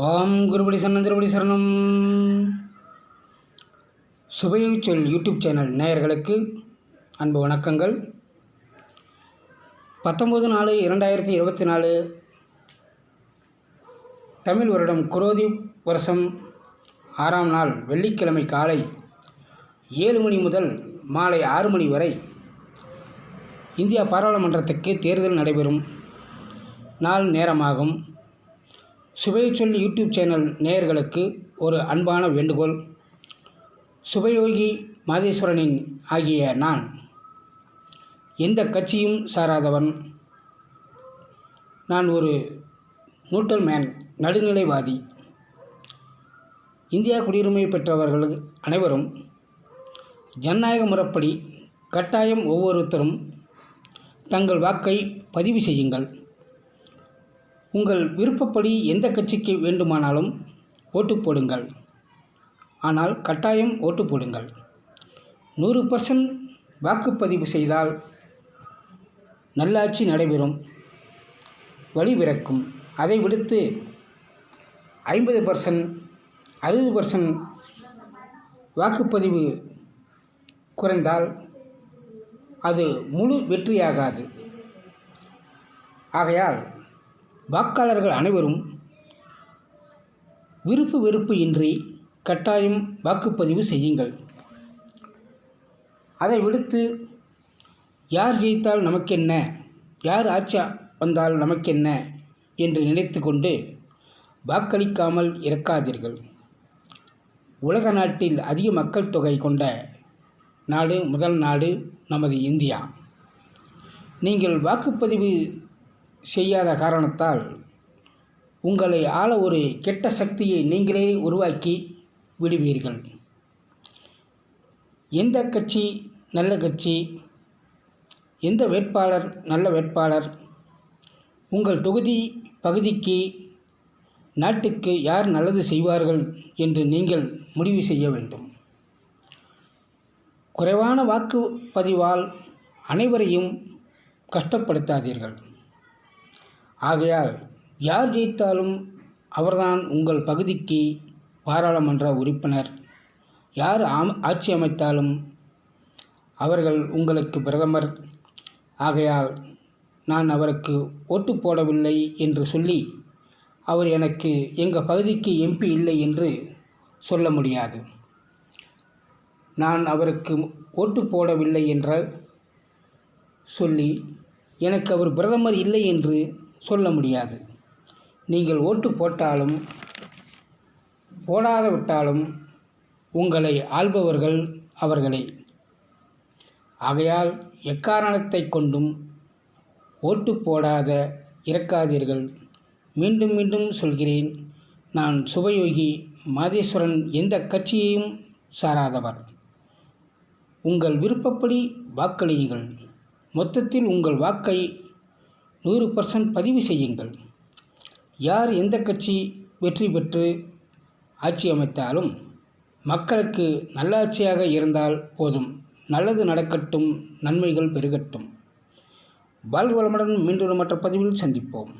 ஓம் குருபடி சரணம் திருபடி சரணம். சுவையை சொல் யூடியூப் சேனல் நேயர்களுக்கு அன்பு வணக்கங்கள். பத்தொம்பது நாலு இரண்டாயிரத்தி இருபத்தி நாலு தமிழ் வருடம் குரோதி வருஷம் ஆறாம் நாள் வெள்ளிக்கிழமை காலை ஏழு மணி முதல் மாலை ஆறு மணி வரை இந்தியா பாராளுமன்றத்துக்கு தேர்தல் நடைபெறும். நாள் நேரமாகும். சுவையை சொல்லி யூடியூப் சேனல் நேயர்களுக்கு ஒரு அன்பான வேண்டுகோள். சுபயோகி மாதேஸ்வரனின் ஆகிய நான் எந்த கட்சியும் சாராதவன். நான் ஒரு நியூட்ரல் மேன் நடுநிலைவாதி. இந்தியா குடியுரிமை பெற்றவர்கள் அனைவரும் ஜனநாயக முறைப்படி கட்டாயம் ஒவ்வொருத்தரும் தங்கள் வாக்கை பதிவு செய்யுங்கள். உங்கள் விருப்பப்படி எந்த கட்சிக்கு வேண்டுமானாலும் ஓட்டு போடுங்கள். ஆனால் கட்டாயம் ஓட்டு போடுங்கள். நூறு பர்சன்ட் வாக்குப்பதிவு செய்தால் நல்லாட்சி நடைபெறும். வழிவிறக்கும் அதை விடுத்து ஐம்பது பர்சன்ட் அறுபது பர்சன்ட் வாக்குப்பதிவு குறைந்தால் அது முழு வெற்றியாகாது. ஆகையால் வாக்காளர்கள் அனைவரும் விருப்பு வெறுப்பு இன்றி கட்டாயம் வாக்குப்பதிவு செய்யுங்கள். அதை விடுத்து யார் ஜெயித்தால் நமக்கென்ன? யார் ஆட்சி வந்தால் நமக்கென்ன? என்று நினைத்து கொண்டு வாக்களிக்காமல் இறக்காதீர்கள். உலக நாட்டில் அதிக மக்கள் தொகை கொண்ட நாடு முதல் நாடு நமது இந்தியா. நீங்கள் வாக்குப்பதிவு செய்யாத காரணத்தால் உங்களை ஆள ஒரு கெட்ட சக்தியை நீங்களே உருவாக்கி விடுவீர்கள். எந்த கட்சி நல்ல கட்சி எந்த வேட்பாளர் நல்ல வேட்பாளர் உங்கள் தொகுதி பகுதிக்கு நாட்டுக்கு யார் நல்லது செய்வார்கள் என்று நீங்கள் முடிவு செய்ய வேண்டும். குறைவான வாக்குப்பதிவால் அனைவரையும் கஷ்டப்படுத்தாதீர்கள். ஆகையால் யார் ஜெயித்தாலும் அவர்தான் உங்கள் பகுதிக்கு பாராளுமன்ற உறுப்பினர். யார் ஆட்சி அமைத்தாலும் அவர்கள் உங்களுக்கு பிரதமர். ஆகையால் நான் அவருக்கு ஓட்டு போடவில்லை என்று சொல்லி அவர் எனக்கு எங்கள் பகுதிக்கு எம்பி இல்லை என்று சொல்ல முடியாது. நான் அவருக்கு ஓட்டு போடவில்லை என்ற சொல்லி எனக்கு அவர் பிரதமர் இல்லை என்று சொல்ல முடியாது. நீங்கள் ஓட்டு போட்டாலும் போடாத விட்டாலும் உங்களை ஆள்பவர்கள் அவர்களே. ஆகையால் எக்காரணத்தை கொண்டும் ஓட்டு போடாத இறக்காதீர்கள். மீண்டும் மீண்டும் சொல்கிறேன் நான் சுபயோகி மாதேஸ்வரன் எந்த கட்சியையும் சாராதவர். உங்கள் விருப்பப்படி வாக்களியுங்கள். மொத்தத்தில் உங்கள் வாக்கை நூறு பர்சன்ட் பதிவு செய்யுங்கள். யார் எந்த கட்சி வெற்றி பெற்று ஆட்சி அமைத்தாலும் மக்களுக்கு நல்லாட்சியாக இருந்தால் போதும். நல்லது நடக்கட்டும் நன்மைகள் பெருகட்டும். வாழ்வளமுடன் மீண்டும் மற்ற பதிவில் சந்திப்போம்.